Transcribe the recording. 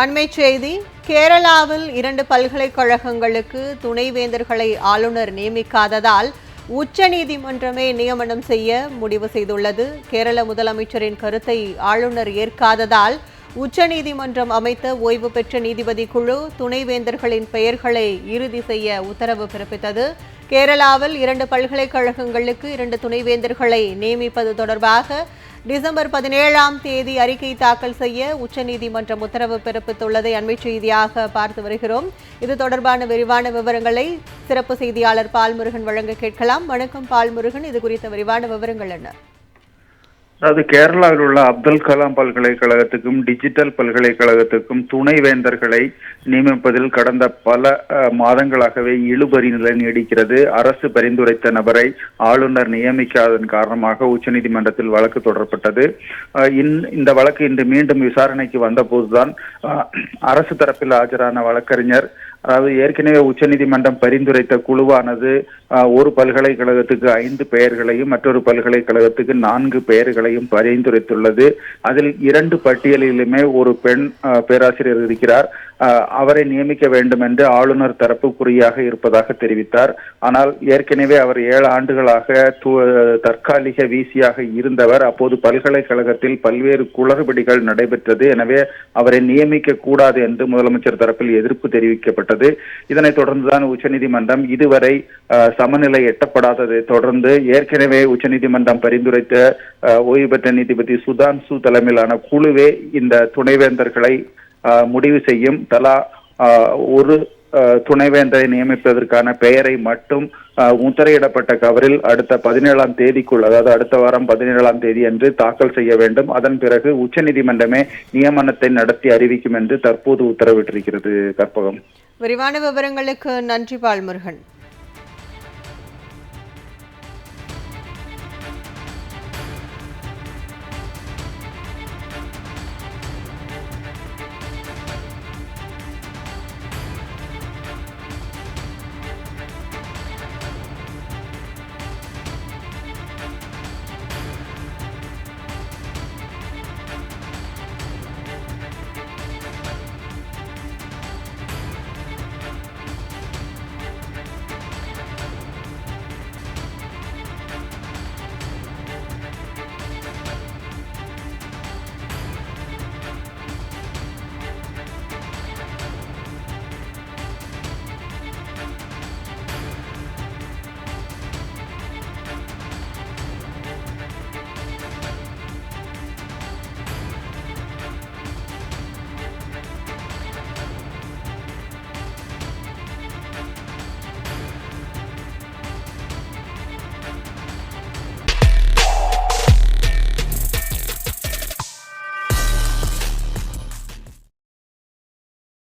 அண்மை செய்தி கேரளாவில் இரண்டு பல்கலைக்கழகங்களுக்கு துணைவேந்தர்களை ஆளுநர் நியமிக்காததால் உச்சநீதிமன்றமே நியமனம் செய்ய முடிவு செய்துள்ளது. கேரள முதலமைச்சரின் கருத்தை ஆளுநர் ஏற்காததால் உச்சநீதிமன்றம் அமைத்த ஓய்வு பெற்ற நீதிபதி குழு துணைவேந்தர்களின் பெயர்களை இறுதி செய்ய உத்தரவு பிறப்பித்தது. கேரளாவில் இரண்டு பல்கலைக்கழகங்களுக்கு இரண்டு துணைவேந்தர்களை நியமிப்பது தொடர்பாக டிசம்பர் பதினேழாம் தேதி அறிக்கை தாக்கல் செய்ய உச்சநீதிமன்றம் உத்தரவு பிறப்பித்துள்ளதை அண்மை செய்தியாக பார்த்து வருகிறோம். இது தொடர்பான விரிவான விவரங்களை சிறப்பு செய்தியாளர் பால்முருகன் வழங்க கேட்கலாம். வணக்கம் பால்முருகன். இது குறித்த விரிவான விவரங்கள் என்ன? அதாவது கேரளாவில் உள்ள அப்துல் கலாம் பல்கலைக்கழகத்துக்கும் டிஜிட்டல் பல்கலைக்கழகத்துக்கும் துணைவேந்தர்களை நியமிப்பதில் கடந்த பல மாதங்களாகவே இழுபறி நிலை நீடிக்கிறது. அரசு பரிந்துரைத்த நபரை ஆளுநர் நியமிக்காதன் காரணமாக உச்சநீதிமன்றத்தில் வழக்கு தொடரப்பட்டது. இந்த வழக்கு இன்று மீண்டும் விசாரணைக்கு வந்தபோதுதான் அரசு தரப்பில் ஆஜரான வழக்கறிஞர் அதாவது ஏற்கனவே உச்சநீதிமன்றம் பரிந்துரைத்த குழுவானது ஒரு பல்கலைக்கழகத்துக்கு ஐந்து பெயர்களையும் மற்றொரு பல்கலைக்கழகத்துக்கு நான்கு பெயர்களையும் பரிந்துரைத்துள்ளது. அதில் இரண்டு பட்டியலிலுமே ஒரு பெண் அஹ், பேராசிரியர் இருக்கிறார். அவரை நியமிக்க வேண்டும் என்று ஆளுநர் தரப்பு குறியாக இருப்பதாக தெரிவித்தார். ஆனால் ஏற்கனவே அவர் ஏழு ஆண்டுகளாக தற்காலிக வீசியாக இருந்தவர். அப்போது பல்கலைக்கழகத்தில் பல்வேறு குளறுபடிகள் நடைபெற்றது. எனவே அவரை நியமிக்க கூடாது என்று முதலமைச்சர் தரப்பில் எதிர்ப்பு தெரிவிக்கப்பட்டது. இதனைத் தொடர்ந்துதான் உச்சநீதிமன்றம் இதுவரை சமநிலை எட்டப்படாததை தொடர்ந்து ஏற்கனவே உச்சநீதிமன்றம் பரிந்துரைத்த ஓய்வு பெற்ற நீதிபதி சுதான்சு தலைமையிலான குழுவே இந்த துணைவேந்தர்களை முடிவு செய்யும். தலா ஒரு துணைவேந்தரை நியமிப்பதற்கான பெயரை மட்டும் அஹ், முத்திரையிடப்பட்ட கவரில் அடுத்த பதினேழாம் தேதிக்குள் அதாவது அடுத்த வாரம் பதினேழாம் தேதி அன்று தாக்கல் செய்ய வேண்டும். அதன் பிறகு உச்சநீதிமன்றமே நியமனத்தை நடத்தி அறிவிக்கும் என்று தற்போது உத்தரவிட்டிருக்கிறது கற்பகம். விரிவான விவரங்களுக்கு நன்றி பால்முருகன்.